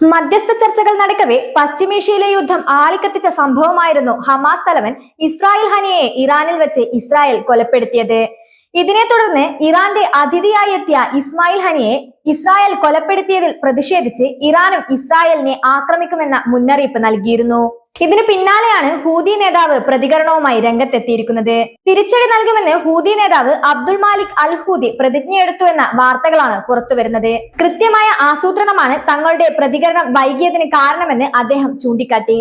മധ്യസ്ഥ ചർച്ചകൾ നടക്കവേ പശ്ചിമേഷ്യയിലെ യുദ്ധം ആളിക്കത്തിച്ച സംഭവമായിരുന്നു ഹമാസ് തലവൻ ഇസ്രായേൽ ഹനിയെ ഇറാനിൽ വെച്ച് ഇസ്രായേൽ കൊലപ്പെടുത്തിയത്. ഇതിനെ തുടർന്ന് ഇറാന്റെ അതിഥിയായി എത്തിയ ഇസ്മായിൽ ഹനിയെ ഇസ്രായേൽ കൊലപ്പെടുത്തിയതിൽ പ്രതിഷേധിച്ച് ഇറാനും ഇസ്രായേലിനെ ആക്രമിക്കുമെന്ന മുന്നറിയിപ്പ് നൽകിയിരുന്നു. ഇതിന് പിന്നാലെയാണ് ഹൂതി നേതാവ് പ്രതികരണവുമായി രംഗത്തെത്തിയിരിക്കുന്നത്. തിരിച്ചടി നൽകുമെന്ന് ഹൂതി നേതാവ് അബ്ദുൾ മാലിക് അൽ ഹൂദി പ്രതിജ്ഞയെടുത്തു എന്ന വാർത്തകളാണ് പുറത്തുവരുന്നത് കൃത്യമായ ആസൂത്രണമാണ് തങ്ങളുടെ പ്രതികരണം വൈകിയതിന് കാരണമെന്ന് അദ്ദേഹം ചൂണ്ടിക്കാട്ടി.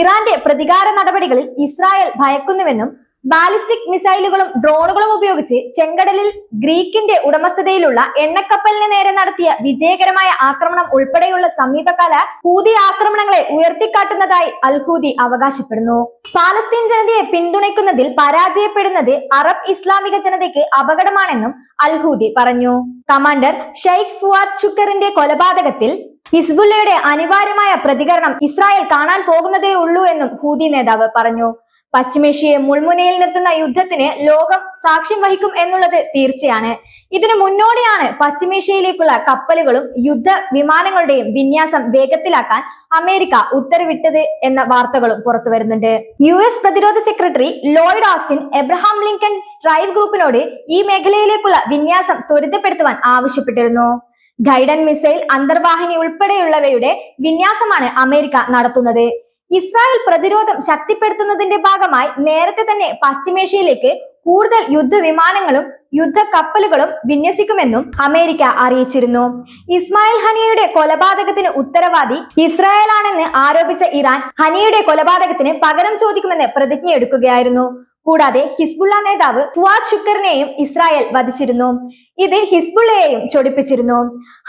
ഇറാന്റെ പ്രതികാര നടപടികളിൽ ഇസ്രായേൽ ഭയക്കുന്നുവെന്നും ബാലിസ്റ്റിക് മിസൈലുകളും ഡ്രോണുകളും ഉപയോഗിച്ച് ചെങ്കടലിൽ ഗ്രീക്കിന്റെ ഉടമസ്ഥതയിലുള്ള എണ്ണക്കപ്പലിന് നേരെ നടത്തിയ വിജയകരമായ ആക്രമണം ഉൾപ്പെടെയുള്ള സമീപകാല ഹൂതി ആക്രമണങ്ങളെ ഉയർത്തിക്കാട്ടുന്നതായി അൽഹൂദി അവകാശപ്പെടുന്നു. പാലസ്തീൻ ജനതയെ പിന്തുണയ്ക്കുന്നതിൽ പരാജയപ്പെടുന്നത് അറബ് ഇസ്ലാമിക ജനതയ്ക്ക് അപകടമാണെന്നും അൽഹൂദി പറഞ്ഞു. കമാൻഡർ ഷെയ്ഖ് ഫുവാദ് ഷുക്കറിന്റെ കൊലപാതകത്തിൽ ഹിസ്ബുല്ലയുടെ അനിവാര്യമായ പ്രതികരണം ഇസ്രായേൽ കാണാൻ പോകുന്നതേ ഉള്ളൂ എന്നും ഹൂതി നേതാവ് പറഞ്ഞു. പശ്ചിമേഷ്യയെ മുൾമുനയിൽ നിർത്തുന്ന യുദ്ധത്തിന് ലോകം സാക്ഷ്യം വഹിക്കും എന്നുള്ളത് തീർച്ചയാണ്. ഇതിനു മുന്നോടിയാണ് പശ്ചിമേഷ്യയിലേക്കുള്ള കപ്പലുകളും യുദ്ധ വിമാനങ്ങളുടെയും വിന്യാസം വേഗത്തിലാക്കാൻ അമേരിക്ക ഉത്തരവിട്ടത് എന്ന വാർത്തകളും പുറത്തു വരുന്നുണ്ട്. യു എസ് പ്രതിരോധ secretary Lloyd Austin Abraham Lincoln strike ഗ്രൂപ്പിനോട് ഈ മേഖലയിലേക്കുള്ള വിന്യാസം ത്വരിതപ്പെടുത്തുവാൻ ആവശ്യപ്പെട്ടിരുന്നു. ഗൈഡൻ മിസൈൽ അന്തർവാഹിനി ഉൾപ്പെടെയുള്ളവയുടെ വിന്യാസമാണ് അമേരിക്ക നടത്തുന്നത്. ഇസ്രായേൽ പ്രതിരോധം ശക്തിപ്പെടുത്തുന്നതിന്റെ ഭാഗമായി നേരത്തെ തന്നെ പശ്ചിമേഷ്യയിലേക്ക് കൂടുതൽ യുദ്ധവിമാനങ്ങളും യുദ്ധ കപ്പലുകളും വിന്യസിക്കുമെന്നും അമേരിക്ക അറിയിച്ചിരുന്നു. ഇസ്മായിൽ ഹനിയയുടെ കൊലപാതകത്തിന് ഉത്തരവാദി ഇസ്രായേലാണെന്ന് ആരോപിച്ച ഇറാൻ ഹനിയയുടെ കൊലപാതകത്തിന് പകരം ചോദിക്കുമെന്ന് പ്രതിജ്ഞയെടുക്കുകയായിരുന്നു. കൂടാതെ ഹിസ്ബുള്ള നേതാവ് ഫുവാദ് ഷുക്കറിനെയും ഇസ്രായേൽ വധിച്ചിരുന്നു. ഇത് ഹിസ്ബുള്ളയെയും ചൊടിപ്പിച്ചിരുന്നു.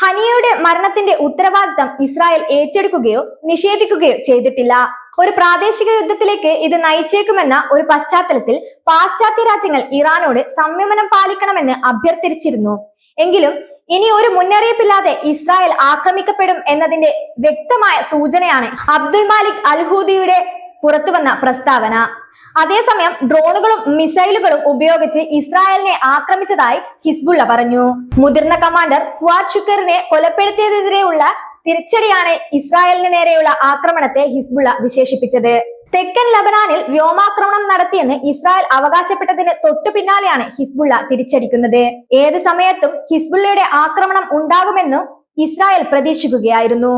ഹനിയയുടെ മരണത്തിന്റെ ഉത്തരവാദിത്തം ഇസ്രായേൽ ഏറ്റെടുക്കുകയോ നിഷേധിക്കുകയോ ചെയ്തിട്ടില്ല. ഒരു പ്രാദേശിക യുദ്ധത്തിലേക്ക് ഇത് നയിച്ചേക്കുമെന്ന ഒരു പശ്ചാത്തലത്തിൽ പാശ്ചാത്യ രാജ്യങ്ങൾ ഇറാനോട് സംയമനം പാലിക്കണമെന്ന് അഭ്യർത്ഥിച്ചിരുന്നു. എങ്കിലും ഇനി ഒരു മുന്നറിയിപ്പില്ലാതെ ഇസ്രായേൽ ആക്രമിക്കപ്പെടും എന്നതിന്റെ വ്യക്തമായ സൂചനയാണ് അബ്ദുൽ മാലിക് അൽഹൂദിയുടെ പുറത്തുവന്ന പ്രസ്താവന. അതേസമയം ഡ്രോണുകളും മിസൈലുകളും ഉപയോഗിച്ച് ഇസ്രായേലിനെ ആക്രമിച്ചതായി ഹിസ്ബുള്ള പറഞ്ഞു. മുതിർന്ന കമാൻഡർ ഫുവാദ് ഷുക്കറിനെ കൊലപ്പെടുത്തിയതിനെതിരെയുള്ള തിരിച്ചടിയാണ് ഇസ്രായേലിന് നേരെയുള്ള ആക്രമണത്തെ ഹിസ്ബുള്ള വിശേഷിപ്പിച്ചത്. തെക്കൻ ലബനാനിൽ വ്യോമാക്രമണം നടത്തിയെന്ന് ഇസ്രായേൽ അവകാശപ്പെട്ടതിന് തൊട്ടു പിന്നാലെയാണ് ഹിസ്ബുള്ള തിരിച്ചടിക്കുന്നത്. ഏത് സമയത്തും ഹിസ്ബുള്ളയുടെ ആക്രമണം ഉണ്ടാകുമെന്നും ഇസ്രായേൽ പ്രതീക്ഷിക്കുകയായിരുന്നു.